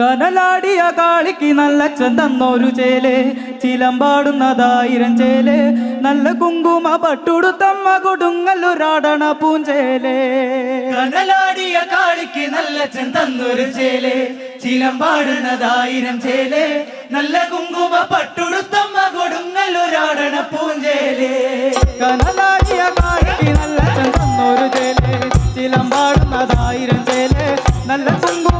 കനലാടിയ കാളിക്ക് നല്ല ചെന്തന്നൊരു ചേലെ. ചിലമ്പാടുന്നതായിരം ചേലെ. നല്ല കുങ്കുമ പട്ടുടുത്തമ്മ കൊടുങ്ങല്ലൊരാടണ പൂഞ്ചേലെ. കനലാടിയ കാളിക്ക് നല്ല ചെന്തന്നൊരു ചേലെ. ചിലമ്പാടുന്നതായിരം ചേലെ. നല്ല കുങ്കുമ പട്ടുടുത്തമ്മ കൊടുങ്ങല്ലൊരാടണ പൂഞ്ചേലെ. കനലാടിയ കാളിക്ക് നല്ല ചെന്തന്നൊരു ചേലെ. ചിലമ്പാടുന്നതായിരം ചേലെ. നല്ല കുങ്കുമ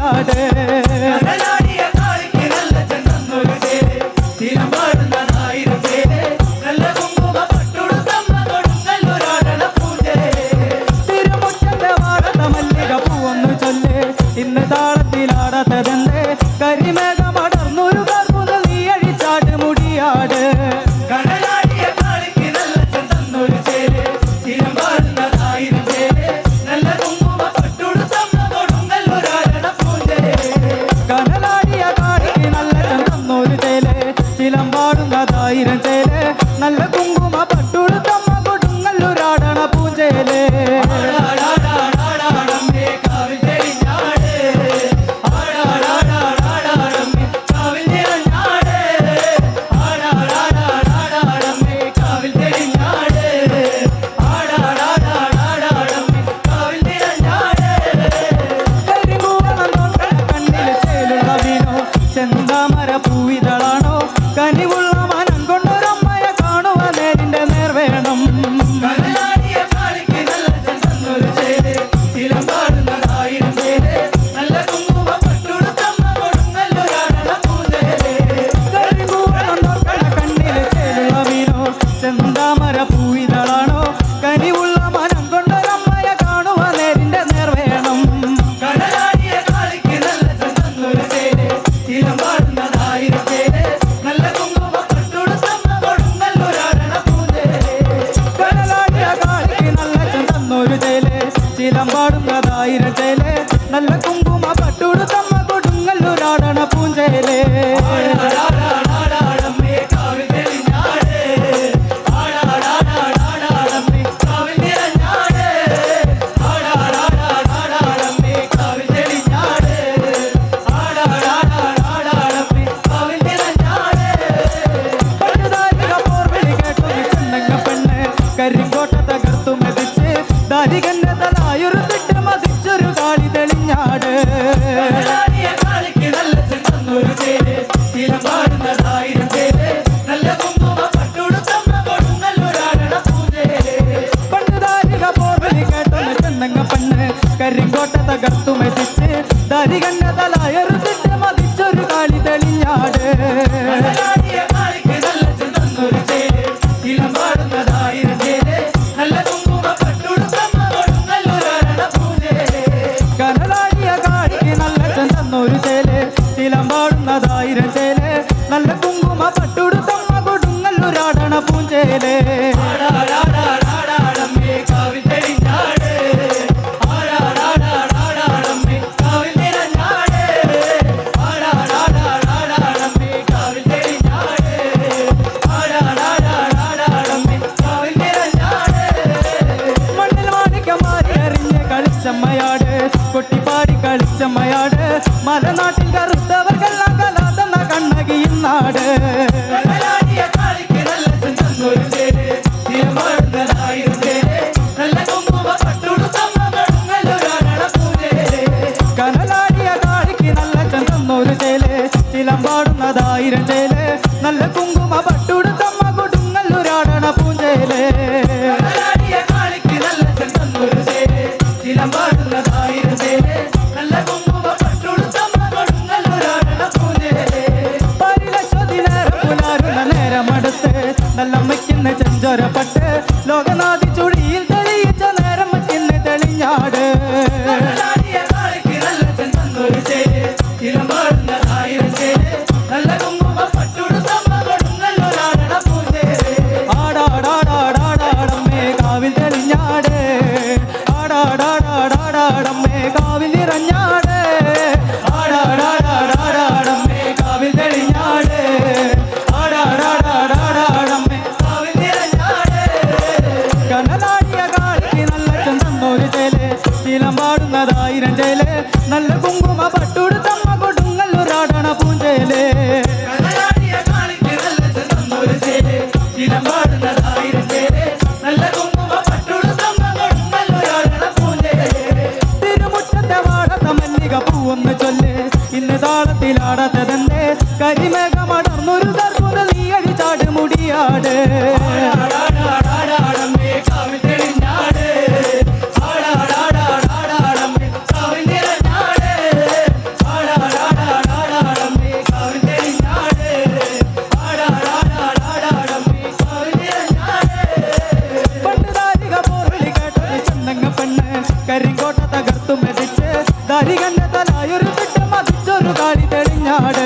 விளையாட നല്ല കുങ്കുമ പട്ടുടുത്തമ്മ കൊടുങ്ങല്ലൂരാടണ പൂഞ്ചേലേ. നാട് കനലാടിയ താഴിക്ക് നല്ല ചന്തം ഒരു ചേലെ. ചിലമ്പാടുന്നതായിരം ചേലേ. കൊടുത്തതായിരം ചേലേ. നല്ല കുങ്കുമ പട്ടുടുത്തമ്മ കൊടുങ്ങല്ലൂരാടണ പൂഞ്ചേലേ തിരുമുറ്റത്തെ വാടത്ത മല്ലിക പൂവെന്ന് ചൊല്ലേ. ഇന്ന് താളത്തിലാടത്തതെന്തേ? കരിമ കരികന്റെ തലായൊരു തിട്ടം മതിച്ചൊരു കാളി തെളിഞ്ഞാട്.